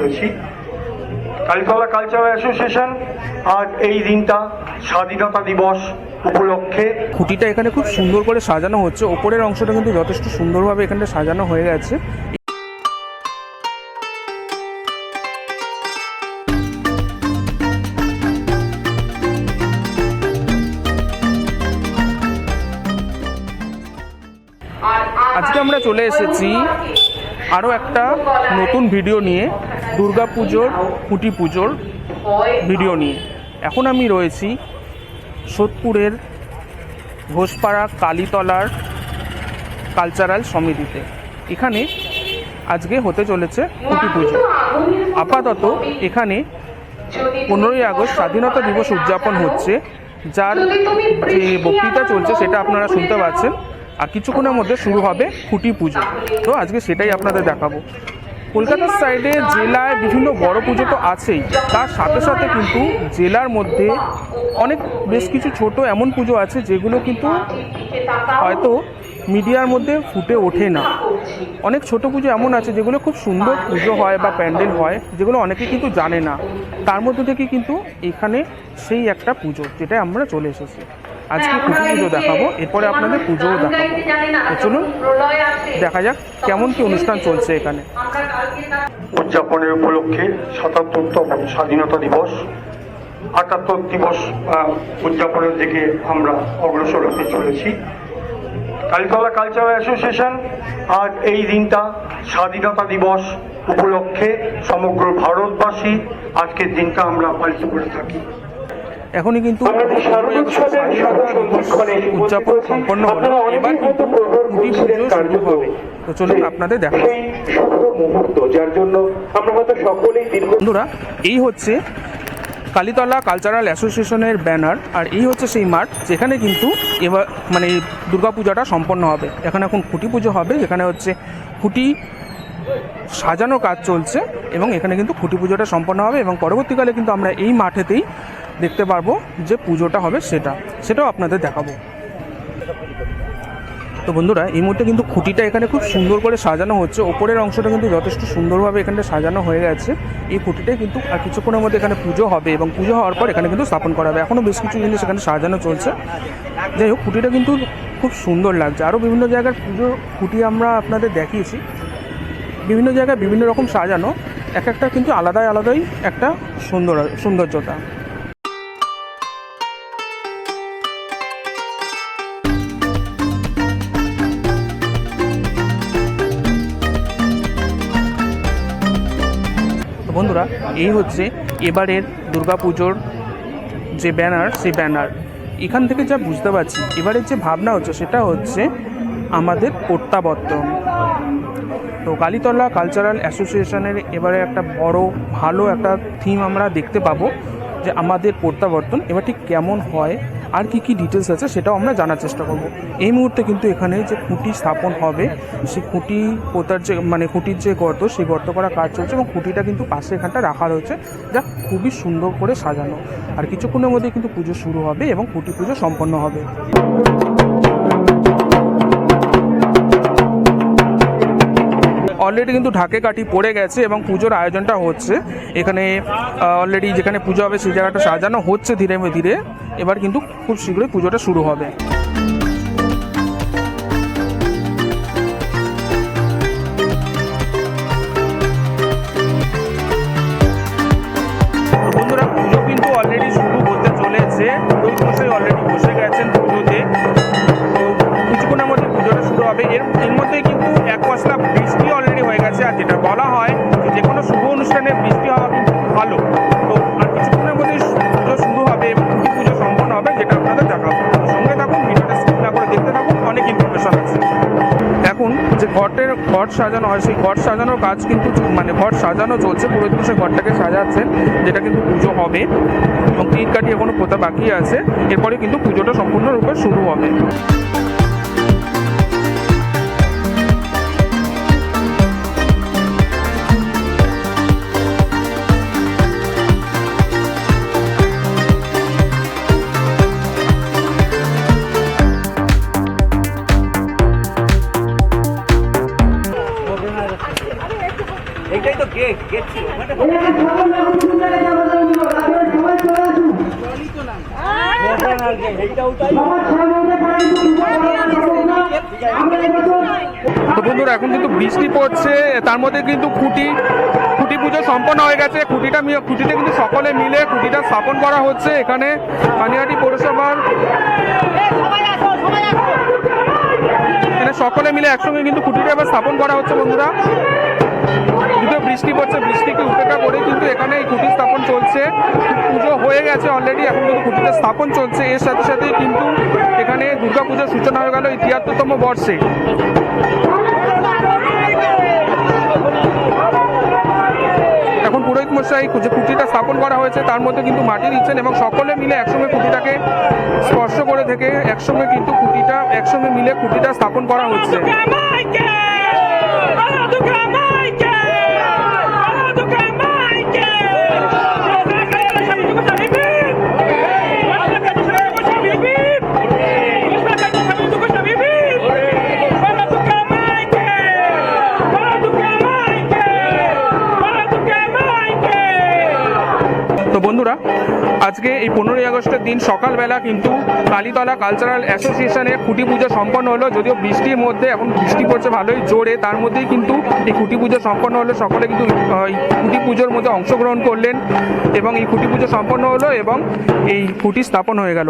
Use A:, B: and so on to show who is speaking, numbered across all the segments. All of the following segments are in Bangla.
A: চলেছি কালীতলা কালচারাল অ্যাসোসিয়েশন আজ এই দিনটা স্বাধীনতা দিবস উপলক্ষে।
B: খুঁটিটা এখানে খুব সুন্দর করে সাজানো হচ্ছে। ওপরের অংশটা কিন্তু যথেষ্ট সুন্দরভাবে এখানে সাজানো হয়ে গেছে। আজকে আমরা চলে এসেছি আরও একটা নতুন ভিডিও নিয়ে। দুর্গা পুজোর খুঁটি পুজোর ভিডিও নিয়ে। এখন আমি রয়েছি সোদপুরের ঘোষপাড়া কালীতলার কালচারাল সমিতিতে। এখানে আজকে হতে চলেছে খুঁটি পুজো। আপাতত এখানে পনেরোই আগস্ট স্বাধীনতা দিবস উদযাপন হচ্ছে, যার যে বক্তৃতা চলছে সেটা আপনারা শুনতে পাচ্ছেন। আর কিছুক্ষণের মধ্যে শুরু হবে খুঁটি পুজো। তো আজকে সেটাই আপনাদের দেখাবো। কলকাতার সাইডে জেলায় বিভিন্ন বড় পুজো তো আছেই। তার সাথে সাথে কিন্তু জেলার মধ্যে অনেক বেশ কিছু ছোট এমন পুজো আছে যেগুলো কিন্তু হয়তো মিডিয়ার মধ্যে ফুটে ওঠে না। অনেক ছোট পুজো এমন আছে যেগুলো খুব সুন্দর পুজো হয় বা প্যান্ডেল হয়, যেগুলো অনেকে কিন্তু জানে না। তার মধ্যে থেকে কিন্তু এখানে সেই একটা পুজো যেটা আমরা চলে এসেছি। আজকে খুঁটি পুজো দেখাবো এরপরে আপনাদের পুজোও দেখাবো। তো চলুন দেখা যাক কেমন কি অনুষ্ঠান চলছে এখানে।
A: উদযাপনের উপলক্ষে সাতাত্তরতম স্বাধীনতা দিবস আটাত্তর দিবস উদযাপনের দিকে আমরা অগ্রসর হতে চলেছি। কালীতলা কালচারাল অ্যাসোসিয়েশন আজ এই দিনটা স্বাধীনতা দিবস উপলক্ষে সমগ্র ভারতবাসী আজকের দিনটা আমরা পালিত করে থাকি।
B: এখনই কিন্তু উদযাপন সম্পন্ন হলো। এবার কিন্তু খুঁটি পুজো শুরু হবে। তো চলুন আপনাদের দেখা
C: মুহূর্ত যার জন্য আমরা হয়তো সকলেই
B: বন্ধুরা এই হচ্ছে কালীতলা কালচারাল অ্যাসোসিয়েশনের ব্যানার আর এই হচ্ছে সেই মাঠ যেখানে কিন্তু এবার মানে দুর্গাপূজাটা সম্পন্ন হবে। এখানে এখন খুঁটি পুজো হবে যেখানে হচ্ছে খুঁটি সাজানো কাজ চলছে এবং এখানে কিন্তু খুঁটি পুজোটা সম্পন্ন হবে এবং পরবর্তীকালে কিন্তু আমরা এই মাঠেতেই দেখতে পারব যে পুজোটা হবে সেটা। সেটাও আপনাদের দেখাবো। তো বন্ধুরা, এই মুহূর্তে কিন্তু খুঁটিটা এখানে খুব সুন্দর করে সাজানো হচ্ছে। ওপরের অংশটা কিন্তু যথেষ্ট সুন্দরভাবে এখানে সাজানো হয়ে গেছে। এই খুঁটিটাই কিন্তু আর কিছুক্ষণের মধ্যে এখানে পুজো হবে এবং পুজো হওয়ার পর এখানে কিন্তু স্থাপন করা হবে। এখনও বেশ কিছু জিনিস এখানে সাজানো চলছে। যাই হোক, খুঁটিটা কিন্তু খুব সুন্দর লাগছে। আরও বিভিন্ন জায়গার পুজো খুঁটি আমরা আপনাদের দেখিয়েছি। বিভিন্ন জায়গায় বিভিন্ন রকম সাজানো, এক একটা কিন্তু আলাদাই আলাদাই একটা সুন্দর, সৌন্দর্যতা। বন্ধুরা, এই হচ্ছে এবারের দুর্গাপুজোর যে ব্যানার, সেই ব্যানার। এখান থেকে যা বুঝতে পারছি, এবারের যে ভাবনা হচ্ছে, সেটা হচ্ছে আমাদের প্রত্যাবর্তন। তো কালীতলা কালচারাল অ্যাসোসিয়েশনের এবারে একটা বড়, ভালো একটা থিম আমরা দেখতে পাবো যে আমাদের প্রত্যাবর্তন এবার ঠিক কেমন হয়, আর কি কি ডিটেলস আছে সেটাও আমরা জানার চেষ্টা করব। এই মুহূর্তে কিন্তু এখানে যে খুঁটি স্থাপন হবে, সেই খুঁটি পোতার যে মানে খুঁটির যে গর্ত, সেই গর্ত করা কাজ চলছে এবং খুঁটিটা কিন্তু পাশে এখানটা রাখা রয়েছে। যা খুবই সুন্দর করে সাজানো। আর কিছুক্ষণের মধ্যে কিন্তু পুজো শুরু হবে এবং খুঁটি পুজো সম্পন্ন হবে। অলরেডি কিন্তু ঢাকে কাঠি পড়ে গেছে এবং পুজোর আয়োজনটা হচ্ছে। এখানে অলরেডি যেখানে পুজো হবে সেই জায়গাটা সাজানো হচ্ছে ধীরে ধীরে। এবার কিন্তু খুব শীঘ্রই পুজোটা শুরু হবে। সাজানো হয়, সেই ঘর সাজানোর কাজ কিন্তু মানে ঘর সাজানো চলছে পুরোহিত মশাই ঘরটাকে সাজাচ্ছেন, যেটা কিন্তু পুজো হবে এবং তিন কাটি এখনও পোতা বাকি আছে, এরপরে কিন্তু পুজোটা সম্পূর্ণরূপে শুরু হবে।
D: তো
B: বন্ধুরা এখন কিন্তু বৃষ্টি পড়ছে তার মধ্যে কিন্তু খুঁটি খুঁটি পুজো সম্পন্ন হয়ে গেছে। খুঁটিটা খুঁটিতে কিন্তু সকলে মিলে খুঁটিটা স্থাপন করা হচ্ছে এখানে পানিহাটি পৌরসভার। এখানে সকলে মিলে একসঙ্গে কিন্তু খুঁটিটা এবার স্থাপন করা হচ্ছে বন্ধুরা। যদিও বৃষ্টি পড়ছে, বৃষ্টিকে উপেক্ষা করে কিন্তু এখানে এই খুঁটি স্থাপন চলছে। পুজো হয়ে গেছে অলরেডি এখন কিন্তু খুঁটিটা স্থাপন চলছে। এর সাথে সাথে কিন্তু এখানে দুর্গাপুজোর সূচনা হয়ে গেল এই তিয়াত্তরতম বর্ষে। এখন পুরোহিত মশাই যে কুটিটা স্থাপন করা হয়েছে, তার মধ্যে কিন্তু মাটি দিচ্ছেন এবং সকলে মিলে একসঙ্গে কুটিটাকে স্পর্শ করে থেকে একসঙ্গে কিন্তু কুটিটা একসঙ্গে মিলে কুটিটা স্থাপন করা হচ্ছে। বন্ধুরা, আজকে এই পনেরোই আগস্টের দিন সকালবেলা কিন্তু কালীতলা কালচারাল অ্যাসোসিয়েশনের খুঁটি পুজো সম্পন্ন হলো, যদিও বৃষ্টির মধ্যে এখন বৃষ্টি পড়ছে ভালোই জোরে, তার মধ্যেই কিন্তু এই খুঁটি পুজো সম্পন্ন হলো, সকলে কিন্তু এই খুঁটি পুজোর মধ্যে অংশগ্রহণ করলেন এবং এই খুঁটি পুজো সম্পন্ন হলো এবং এই খুঁটি স্থাপন হয়ে গেল।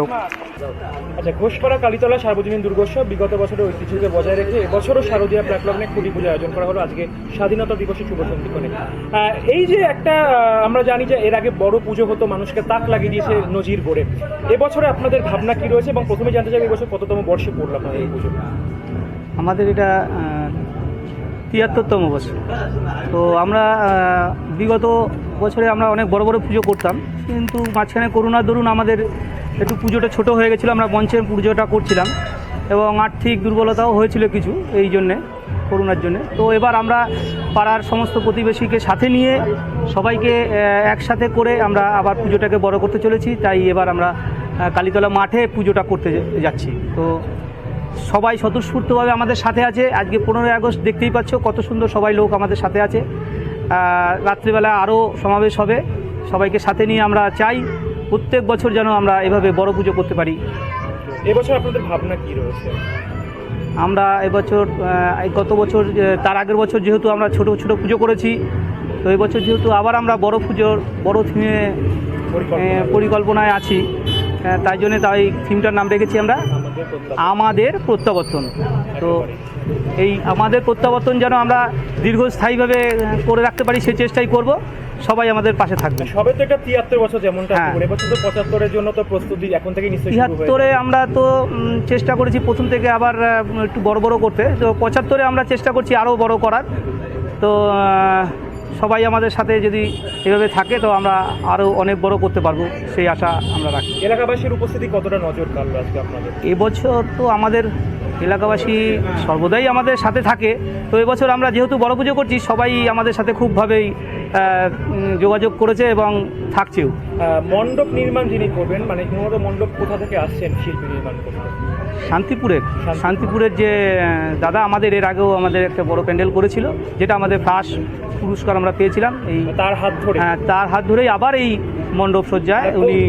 D: আচ্ছা ঘোষপাড়া কালীতলা সার্বজনীন দুর্গোৎসব বিগত বছরের ঐতিহ্যকে বজায় রেখে এবছরও শারদীয়া প্রাকলগ্নে খুঁটি পুজো আয়োজন করা হলো। আজকে স্বাধীনতা দিবসে শুভ আহ, এই যে একটা আমরা জানি যে এর আগে বড় পুজো হতো মানুষকে তাক লাগিয়ে দিয়েছে নজির গড়ে। এবছরে আপনাদের ভাবনা কি রয়েছে এবং প্রথমে জানতে চাই এবছর কততম বর্ষে পড়ল আপনাদের এই পুজো?
E: আমাদের এটা তিয়াত্তরতম বছর। তো আমরা বিগত বছরে আমরা অনেক বড় বড় পুজো করতাম কিন্তু মাঝখানে করোনার দরুন আমাদের একটু পুজোটা ছোট হয়ে গেছিল, আমরা মঞ্চের পুজোটা করছিলাম এবং আর্থিক দুর্বলতাও হয়েছিল কিছু এই জন্যে করোনার জন্য। তো এবার আমরা পাড়ার সমস্ত প্রতিবেশীকে সাথে নিয়ে সবাইকে একসাথে করে আমরা আবার পুজোটাকে বড় করতে চলেছি, তাই এবার আমরা কালীতলা মাঠে পুজোটা করতে যাচ্ছি। তো সবাই স্বতঃস্ফূর্তভাবে আমাদের সাথে আছে। আজকে পনেরোই আগস্ট, দেখতেই পাচ্ছ কত সুন্দর সবাই লোক আমাদের সাথে আছে। রাত্রিবেলা আরও সমাবেশ হবে। সবাইকে সাথে নিয়ে আমরা চাই। প্রত্যেক বছর যেন আমরা এভাবে বড় পুজো করতে পারি।
D: এবছর আপনাদের ভাবনা কি রয়েছে?
E: আমরা এবছর গত বছর তার আগের বছর যেহেতু আমরা ছোট ছোট পুজো করেছি তো এবছর যেহেতু আবার আমরা বড় পুজোর বড় থিমে পরিকল্পনায় আছি তাই জন্য তাই থিমটার নাম রেখেছি আমরা
D: আমাদের
E: প্রত্যাবর্তন। তো এই আমাদের প্রত্যাবর্তন যেন আমরা দীর্ঘস্থায়ীভাবে করে রাখতে পারি সেই চেষ্টাই করব। সবাই আমাদের পাশে থাকবে।
D: সবে তো এটা তিয়াত্তর বছর যেমনটা
E: হ্যাঁ।
D: এবছর তো পঁচাত্তরের জন্য তো প্রস্তুতি এখন থেকে নিশ্চয়ই
E: তিয়াত্তরে আমরা তো চেষ্টা করেছি প্রথম থেকে আবার একটু বড় বড় করতে। তো পঁচাত্তরে আমরা চেষ্টা করছি আরও বড় করার। তো সবাই আমাদের সাথে যদি এভাবে থাকে তো আমরা আরও অনেক বড় করতে পারব। সেই আশা আমরা রাখি।
D: এলাকাবাসীর উপস্থিতি কতটা নজর কাড়লো আজকে আপনাদের?
E: এবছর তো আমাদের এলাকাবাসী সর্বদাই আমাদের সাথে থাকে। তো এবছর আমরা যেহেতু বড় পুজো করছি সবাই আমাদের সাথে খুবভাবেই যোগাযোগ করেছে এবং থাকছেও।
D: মণ্ডপ নির্মাণ যিনি করবেন মানে মূলত মণ্ডপ কোথা থেকে আসছেন শিল্পী নির্মাণ করতে?
E: শান্তিপুরের শান্তিপুরের যে দাদা আমাদের এর আগেও আমাদের একটা বড় প্যান্ডেল করেছিল যেটা আমাদের ফার্স্ট পুরস্কার আমরা পেয়েছিলাম। এই
D: তার হাত ধরে।
E: হ্যাঁ, তার হাত ধরেই আবার এই মণ্ডপ সজ্জায় উনি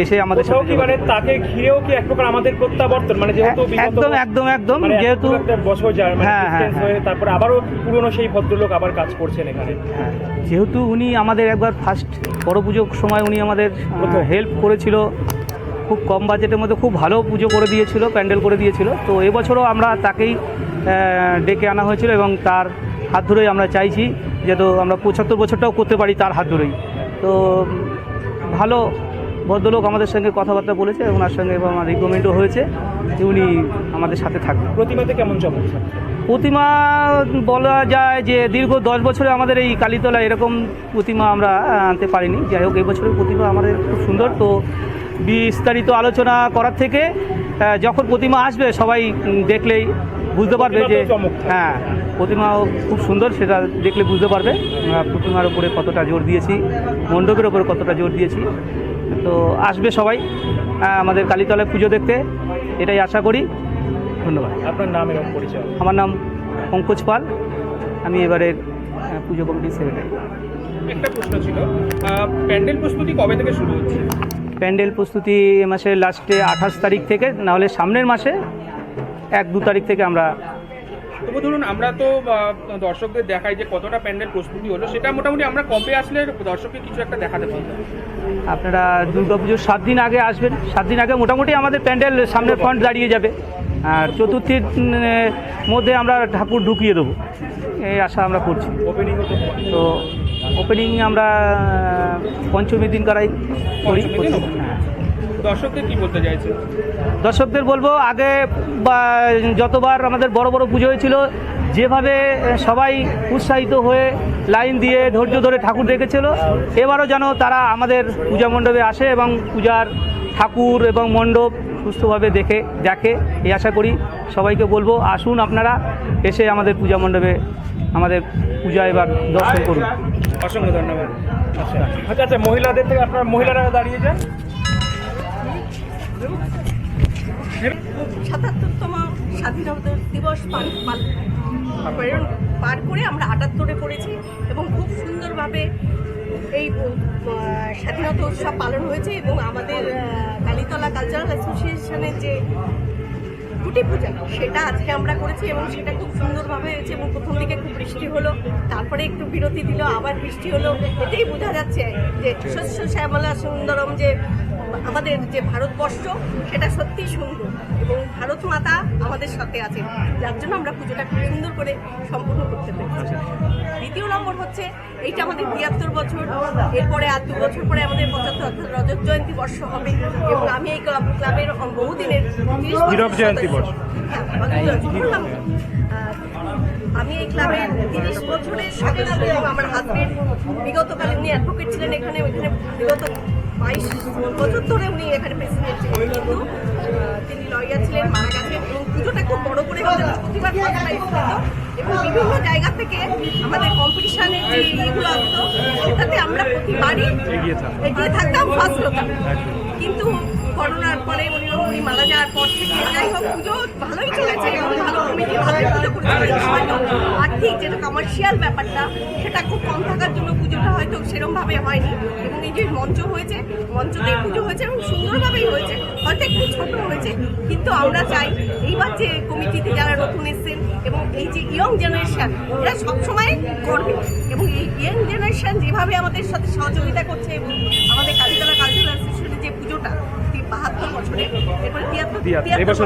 E: এসে আমাদের সাথে
D: কি মানে তাকে ঘিরেও কি এক প্রকার আমাদের প্রত্যাবর্তন? মানে যেহেতু
E: একদম একদম একদম
D: মানে
E: যেহেতু
D: বছর যায় মানে
E: হ্যাঁ, হ্যাঁ, হ্যাঁ।
D: তারপরে আবারও পুরনো সেই ভদ্রলোক আবার কাজ করছেন এখানে।
E: হ্যাঁ, যেহেতু উনি আমাদের একবার ফার্স্ট বড় পুজোর সময় উনি আমাদের হেল্প করেছিল খুব কম বাজেটের মধ্যে খুব ভালো পুজো করে দিয়েছিল প্যান্ডেল করে দিয়েছিল। তো এবছরও আমরা তাকেই ডেকে আনা হয়েছিল এবং তার হাত ধরেই আমরা চাইছি যেহেতু আমরা পঁচাত্তর বছরটাও করতে পারি তার হাত ধরেই। তো ভালো ভদ্রলোক আমাদের সঙ্গে কথাবার্তা বলেছে ওনার সঙ্গে এবং আমার রিকমেন্ডও হয়েছে যে উনি আমাদের সাথে থাকবেন।
D: প্রতিমাতে কেমন চমৎকার
E: প্রতিমা বলা যায় যে দীর্ঘ দশ বছরে আমাদের এই কালীতলা এরকম প্রতিমা আমরা আনতে পারিনি। যাই হোক এবছরের প্রতিমা আমাদের খুব সুন্দর। তো বিস্তারিত আলোচনা করার থেকে যখন প্রতিমা আসবে সবাই দেখলেই বুঝতে পারবে যে হ্যাঁ প্রতিমাও খুব সুন্দর সেটা দেখলে বুঝতে পারবে। প্রতিমার উপরে কতটা জোর দিয়েছি মণ্ডপের উপরে কতটা জোর দিয়েছি। তো আসবে সবাই আমাদের কালীতলায় পুজো দেখতে এটাই আশা করি। ধন্যবাদ।
D: আপনার নাম এবং পরিচয়?
E: আমার নাম পঙ্কজ পাল। আমি এবারের আহ, পুজো কমিটির সেক্রেটারি
D: একটা প্রশ্ন ছিল প্যান্ডেল প্রস্তুতি কবে থেকে শুরু হচ্ছে?
E: প্যান্ডেল প্রস্তুতি মাসের লাস্টে আঠাশ তারিখ থেকে নাহলে সামনের মাসে এক দু তারিখ থেকে আমরা
B: তবু ধরুন আমরা তো দর্শকদের দেখাই যে কতটা প্যান্ডেল প্রস্তুতি হলো সেটা মোটামুটি আমরা কবে আসলে দর্শককে কিছু একটা দেখাতে পারব।
E: আপনারা দুর্গাপুজোর সাত দিন আগে আসবেন। সাত দিন আগে মোটামুটি আমাদের প্যান্ডেল সামনের ফ্রন্ট দাঁড়িয়ে যাবে। আর চতুর্থীর মধ্যে আমরা ঠাকুর ঢুকিয়ে দেবো। এই আশা আমরা করছি।
D: ওপেনিংও তো
E: ওপেনিং আমরা পঞ্চমীর দিন করাই করি? হ্যাঁ।
B: দর্শকদের কি বলতে চাইছে
E: দর্শকদের বলব আগে যতবার আমাদের বড় বড় পুজো হয়েছিল যেভাবে সবাই উৎসাহিত হয়ে লাইন দিয়ে ধৈর্য ধরে ঠাকুর দেখেছিল এবারও যেন তারা আমাদের পূজা মণ্ডপে আসে এবং পূজার ঠাকুর এবং মণ্ডপ সুস্থভাবে দেখে দেখে এই আশা করি সবাইকে বলব আসুন আপনারা এসে আমাদের পূজা মণ্ডপে আমাদের পূজা এবার দর্শন করুন।
D: অসংখ্য ধন্যবাদ। আচ্ছা আচ্ছা আচ্ছা মহিলাদের থেকে আপনার মহিলারা দাঁড়িয়ে যান।
F: সাতাত্তরতম স্বাধীনতা দিবস পার করে আমরা আটাত্তরে পড়েছি এবং খুব সুন্দরভাবে এই স্বাধীনতা উৎসব পালন হয়েছে এবং আমাদের কালীতলা কালচারাল অ্যাসোসিয়েশনের যে কুটি পূজা, সেটা আজকে আমরা করেছি এবং সেটা খুব সুন্দরভাবে হয়েছে এবং প্রথম দিকে খুব বৃষ্টি হলো, তারপরে একটু বিরতি দিল, আবার বৃষ্টি হলো, এতেই বোঝা যাচ্ছে যে শস্য শ্যামলা সুন্দরম যে আমাদের যে ভারতবর্ষ সেটা সত্যিই সুন্দর এবং ভারত মাতা আমাদের সাথে আছে। যার জন্য আমরা পুজোটা খুব সুন্দর করে সম্পূর্ণ করতে পেরেছি। দ্বিতীয় নম্বর হচ্ছে এইটা আমাদের তিয়াত্তর বছর এরপরে আর দু বছর পরে আমাদের পঁচাত্তর অর্থাৎ রজত জয়ন্তী বর্ষ হবে এবং আমি এই ক্লাব ক্লাবের বহুদিনের
D: হীরক জয়ন্তী বর্ষ।
F: হ্যাঁ, আমি এই ক্লাবের তিরিশ বছরের সদস্য এবং আমার হাজবেন্ড বিগতকালে উনি অ্যাডভোকেট ছিলেন এখানে এখানে বিগত বাইশ বছর উনি এখানে প্রেসিডেন্ট তিনি লয়ার ছিলেন, মারা গেছেন পুজোটা খুব বড় করে হতেন প্রতিবার এবং বিভিন্ন জায়গা থেকে আমাদের কম্পিটিশনের যে ইয়েগুলো আসতো, সেটাতে আমরা প্রতিবারই
D: এগিয়ে থাকতাম
F: ফার্স্ট হতাম। কিন্তু করোনার পরে উনি উনি মারা যাওয়ার পর থেকে যাই হোক, পুজো ভালোই চলেছে ভালো কমিটি, ভালোই পুজো করেছে। আর্থিক যেটা কমার্শিয়াল ব্যাপারটা, সেটা খুব কম থাকার জন্য পুজোটা হয়তো সেরকম ভাবে হয়নি। এবং এই যে মঞ্চ হয়েছে মঞ্চতে পুজো হয়েছে এবং সুন্দরভাবেই হয়েছে। হয়তো একটু ছোট হয়েছে, কিন্তু আমরা চাই এইবার যে কমিটিতে যারা নতুন এসেছেন এবং এই যে ইয়ং জেনারেশন এরা সবসময় করবে। এবং এই ইয়ং জেনারেশন যেভাবে আমাদের সাথে সহযোগিতা করছে এবং আমাদের বছরে এরপরে তিয়াত্তর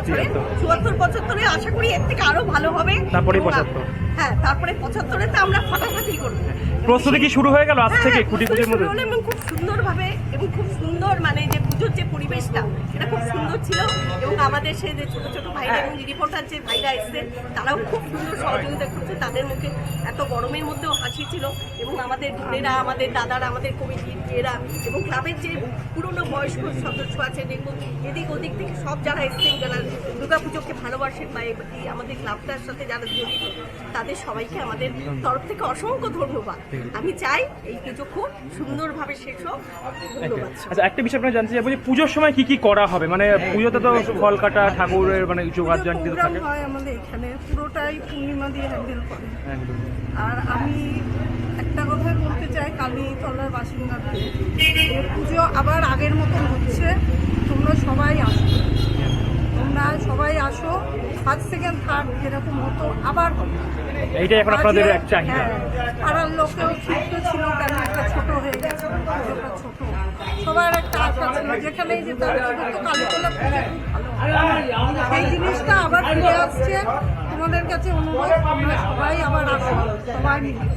D: তিয়াত্তর।
F: চুয়াত্তর পঁচাত্তরে আশা করি এর থেকে আরও ভালো হবে তারপরে
D: পঁচাত্তর।
F: হ্যাঁ তারপরে পঁচাত্তরে তো আমরা ফাটাফাটি করব।
D: প্রস্তুতি কি শুরু হয়ে গেল? আজ
F: হ্যাঁ,
D: থেকে
F: হ্যাঁ,
D: কুটি
F: প্রস্তুতি
D: পুজোর মধ্যে?
F: এবং খুব সুন্দরভাবে এবং খুব সুন্দর মানে যে পুজোর যে পরিবেশটা সেটা খুব সুন্দর ছিল। এবং আমাদের সেই যে ছোট ছোট ভাইরা এবং রিপোর্টার যে ভাইরা এসেছেন তারাও খুব সুন্দর সহযোগিতা করছে। তাদের মুখে এত গরমের মধ্যেও হাসি ছিল। এবং আমাদের বোনেরা আমাদের দাদারা আমাদের কমিটির এরা এবং ক্লাবের যে পুরনো বয়স্ক সদস্য আছে দেখুন এদিক ওদিক থেকে সব যারা এসেছেন যারা দুর্গাপুজোকে ভালোবাসেন বা আমাদের ক্লাবটার সাথে যারা জড়িত তাদের সবাইকে আমাদের তরফ থেকে অসংখ্য ধন্যবাদ। আমি চাই এই পুজো খুব সুন্দরভাবে শেষ হোক। ধন্যবাদ
D: আচ্ছা একটা বিষয় আপনার জানতে চাই বলছি পুজোর সময় কি কি করা হবে? মানে পুজোতে তো ফল কাটা ঠাকুরের মানে যোগার জানতে থাকে।
G: হয় আমাদের এখানে পুরোটাই পূর্ণিমা দিয়ে হ্যান্ডেল করে। আর আমি একটা কথাই বলতে চাই কালীতলার বাসিন্দাদের। পুজো আবার আগের মতন হচ্ছে তোমরা সবাই আসো তোমরা সবাই আসো ফার্স্ট সেকেন্ড থার্ড যেরকম হতো আবার হবে।
D: এইটাই এখন আপনাদের এক চাহিদা
G: হ্যাঁ, পাড়ার লোকেও ক্ষিপ্ত ছিল কেন একটা ছোট হয়ে গেছে ছোট সবার একটা আশা ছিল যেখানেই যেতাম শুধু তো এই জিনিসটা আবার ফিরে আসছে তোমাদের কাছে অনুরোধ সবাই আবার আসো সবাই মিলিত।